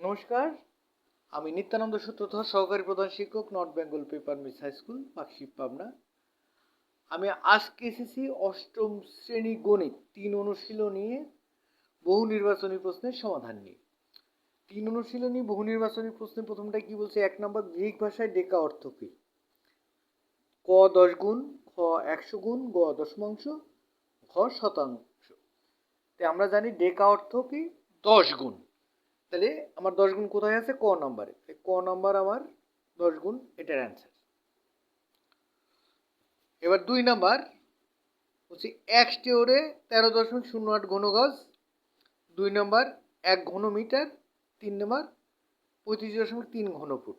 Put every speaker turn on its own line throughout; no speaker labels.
নমস্কার, আমি নিত্যানন্দ সূত্রধর, সহকারী প্রধান শিক্ষক north Bengal paper mills high school পাকশিপ Pabna. আমি আজকে এসেছি অষ্টম শ্রেণি গণিত, তিন অনুশীলনী, বহু নির্বাচনী প্রশ্নের সমাধান নিয়ে। তিন অনুশীলনী, বহু নির্বাচনী প্রশ্নের প্রথমটা কি বলছে? এক নম্বর, গ্রিক ভাষায় ডেকা অর্থ কি? ক দশ গুণ, খ একশো গুণ, গ দশমাংশ, ঘ শতাংশ। আমরা জানি ডেকা অর্থ কি? দশ গুণ। তাহলে আমার দশ গুণ কোথায় আছে? ক নম্বরে ক নম্বর আমার দশ গুণ এটার অ্যান্সার এবার দুই নাম্বার হচ্ছে এক স্টেওরে তেরো দশমিক শূন্য আট ঘন গজ দুই নম্বর এক ঘন মিটার তিন নম্বর পঁয়ত্রিশ দশমিক তিন ঘন ফুট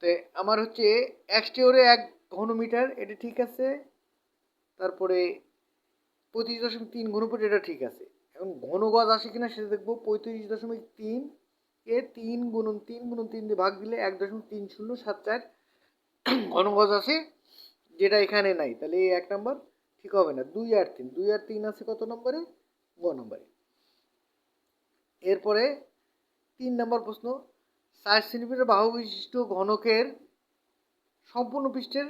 তো আমার হচ্ছে এক স্টেওরে এক ঘন মিটার এটা ঠিক আছে। তারপরে পঁয়ত্রিশ দশমিক তিন ঘন ফুট এটা ঠিক আছে। এখন ঘন গজ আসে কিনা সেটা দেখব। পঁয়ত্রিশ দশমিক তিন এ তিন গুণন তিন গুণন তিন দিয়ে ভাগ দিলে এক দশমিক তিন শূন্য সাত চার ঘন গজ আসে, যেটা এখানে নাই। তাহলে এই এক নম্বর ঠিক হবে না। দুই আর তিন। দুই আর তিন আছে কত নম্বরে? গ নম্বরে। এরপরে তিন নম্বর প্রশ্ন চার সেন্টিমিটার বাহু বিশিষ্ট ঘনকের সম্পূর্ণ পৃষ্ঠের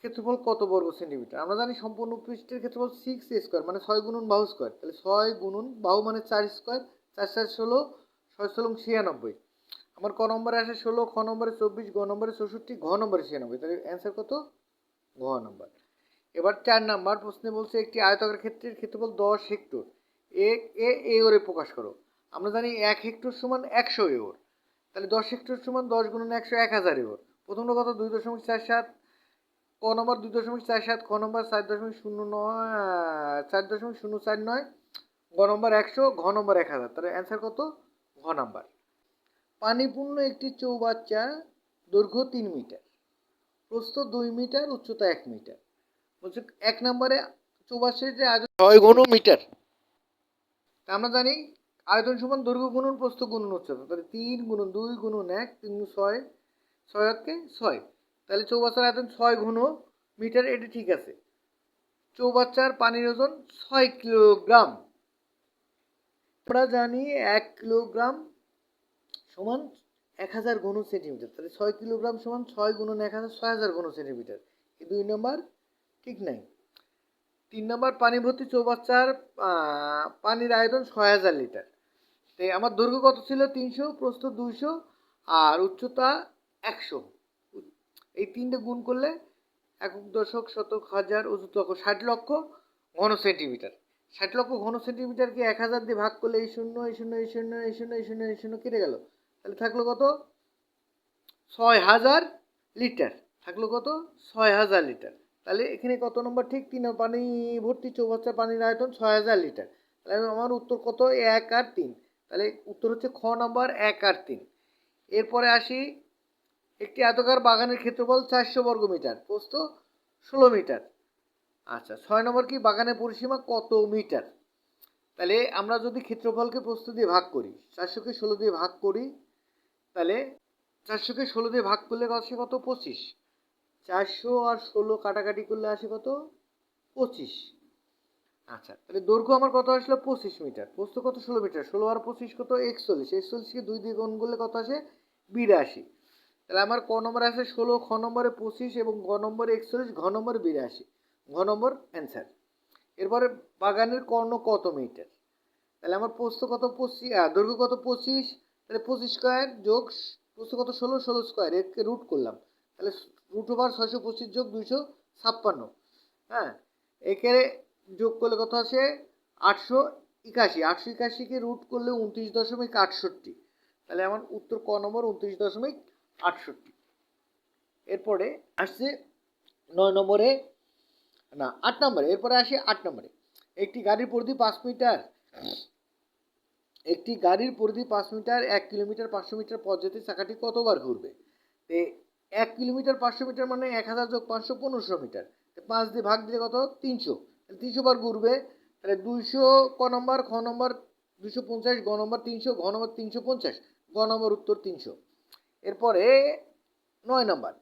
ক্ষেত্রফল কত বর্গ সেন্টিমিটার? আমরা জানি সম্পূর্ণ পৃষ্ঠের ক্ষেত্রফল সিক্স স্কোয়ার মানে ছয় গুণন বাহু স্কোয়ার তাহলে ছয় গুণন বাহু মানে চার স্কোয়ার চার চার ষোলো, ছয় ষোলো ছিয়ানব্বই। আমার ক নম্বরে আসে ষোলো, খ নম্বরে চব্বিশ, গ নম্বরে চৌষট্টি, ঘ নম্বরে ছিয়ানব্বই। তাহলে অ্যান্সার কত? ঘ নম্বর। এবার চার নাম্বার প্রশ্নে বলছে একটি আয়তাকার ক্ষেত্রের ক্ষেত্রফল দশ হেক্টর। এ এ ওরে প্রকাশ করো। আমরা জানি এক হেক্টর সমান একশো এওর তাহলে দশ হেক্টর সমান দশ গুণন একশো, এক হাজার এওর প্রথমটা কত? দুই দশমিক চার সাত। ক নম্বর দুই দশমিক চার সাত খ নম্বর চার দশমিক শূন্য নয়, চার দশমিক শূন্য চার নয়, গ নম্বর একশো, ঘ নম্বর এক হাজার। তাহলে অ্যান্সার কত? ঘ নাম্বার। পানিপূর্ণ একটি চৌবাচ্চা দৈর্ঘ্য তিন মিটার। প্রস্থ দুই মিটার, উচ্চতা এক মিটার। বলছে এক নম্বরে চৌবাচ্চাটির আয়তন ছয় ঘন মিটার। আমরা জানি আয়তন সমান দৈর্ঘ্য গুণন, প্রস্থ গুণন, উচ্চতা। তাহলে তিন গুণন দুই গুণন এক, তিন গুণ ছয় ছয় ছয়। তাহলে চৌবাচ্চার আয়তন ছয় ঘন মিটার, এটি ঠিক আছে। চৌবাচ্চার পানির ওজন ছয় কিলোগ্রাম। আমরা জানি এক কিলোগ্রাম সমান এক হাজার ঘন সেন্টিমিটার। তাহলে ছয় কিলোগ্রাম সমান ছয় গুণন এক হাজার, ছয় হাজার ঘন সেন্টিমিটার। এই দুই নম্বর ঠিক নাই। তিন নম্বর পানি ভর্তি চৌবাচ্চার পানির আয়তন ছয় হাজার লিটার। তো আমার দৈর্ঘ্য কত ছিল? তিনশো, প্রস্থ দুইশো, আর উচ্চতা একশো। এই তিনটে গুণ করলে একক দশক, শতক, হাজার অযুতক ষাট লক্ষ ঘন সেন্টিমিটার। ষাট লক্ষ ঘন সেন্টিমিটারকে এক হাজার দিয়ে ভাগ করলে এই শূন্য এই শূন্য এই শূন্য এই শূন্য এই শূন্য এই শূন্য কেটে গেল। তাহলে থাকল কত? ছয় হাজার লিটার। থাকল কত? ছয় হাজার লিটার। তাহলে এখানে কত নম্বর? ঠিক তিন পানি ভর্তি চৌবাচ্চার পানির আয়তন ছয় হাজার লিটার। তাহলে আমার উত্তর কত? এক আর তিন। তাহলে উত্তর হচ্ছে খ নম্বর, এক আর তিন। এরপরে আসি একটি আয়তকার বাগানের ক্ষেত্রফল চারশো বর্গ মিটার প্রস্ত ষোলো মিটার। আচ্ছা ছয় নম্বর কি? বাগানের পরিসীমা কত মিটার? তাহলে আমরা যদি ক্ষেত্রফলকে প্রস্থ দিয়ে ভাগ করি, চারশোকে ষোলো দিয়ে ভাগ করি, তাহলে চারশোকে ষোলো দিয়ে ভাগ করলে আসে কত? পঁচিশ। চারশো আর ষোলো কাটাকাটি করলে আসে কত? পঁচিশ। আচ্ছা তাহলে দৈর্ঘ্য আমার কত আসলো? পঁচিশ মিটার। প্রস্থ কত? ষোলো মিটার। ষোলো আর পঁচিশ কত? একচল্লিশ। একচল্লিশকে দুই দিয়ে গুণ করলে কত আসে? বিরাশি। তাহলে আমার ক নম্বরে আসে ষোলো, খ নম্বরে পঁচিশ এবং গ নম্বরে একচল্লিশ, ঘ নম্বরে বিরাশি। ঘ নম্বর অ্যান্সার এরপরে বাগানের কর্ণ কত মিটার? তাহলে আমার প্রস্থ কত পঁচিশ দৈর্ঘ্য কত পঁচিশ? তাহলে পঁচিশ স্কোয়ার যোগ প্রস্থ কত ষোলো ষোলো স্কোয়ার এরকে রুট করলাম। তাহলে রুট ওভার ছয়শো পঁচিশ যোগ দুইশো ছাপ্পান্ন। হ্যাঁ একে যোগ করলে কত আসে? আটশো একাশি। আটশো একাশিকে রুট করলে উনত্রিশ দশমিক আটষট্টি। তাহলে আমার উত্তর ক নম্বর উনত্রিশ দশমিক আটষট্টি। এরপরে আসছে নয় নম্বরে, না, আট নম্বরে, এরপরে আসি আট নম্বরে। একটি গাড়ির পরিধি পাঁচ মিটার। একটি গাড়ির পরিধি পাঁচ মিটার, এক কিলোমিটার পাঁচশো মিটার পথ চাকাটি কতবার ঘুরবে? তে, এক কিলোমিটার পাঁচশো মিটার মানে এক হাজার যোগ পাঁচশো পনেরোশো মিটার। পাঁচ দিয়ে ভাগ দিলে কত? তিনশো। তিনশো বার ঘুরবে, তাহলে দুইশো ক নম্বর, খ নম্বর দুশো পঞ্চাশ, গ নম্বর তিনশো ঘ নম্বর তিনশো পঞ্চাশ, গ নম্বর উত্তর তিনশো। এরপরে নয় নম্বর।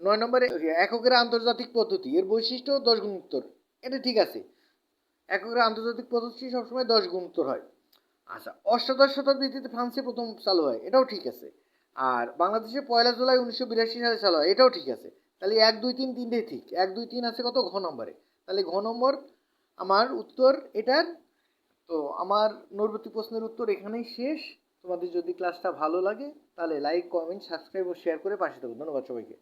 নয় নম্বরে এককের আন্তর্জাতিক পদ্ধতি, এর বৈশিষ্ট্য দশ গুণ উত্তর। এটা ঠিক আছে। এককের আন্তর্জাতিক পদ্ধতি সবসময় দশ গুণ উত্তর হয়। আচ্ছা অষ্টাদশ শতাব্দীতে ফ্রান্সে প্রথম চালু হয়, এটাও ঠিক আছে। আর বাংলাদেশে পয়লা জুলাই উনিশশো বিরাশি সালে চালু হয়, এটাও ঠিক আছে। তাহলে এক, দুই, তিন তিনটেই ঠিক। এক, দুই, তিন আছে কত? ঘ নম্বরে। তাহলে ঘ নম্বর আমার উত্তর এটার। তো আমার নৈর্বতী প্রশ্নের উত্তর এখানেই শেষ। তোমাদের যদি ক্লাসটা ভালো লাগে, তাহলে লাইক কমেন্ট সাবস্ক্রাইব ও শেয়ার করে পাশে থাকুন ধন্যবাদ সবাইকে।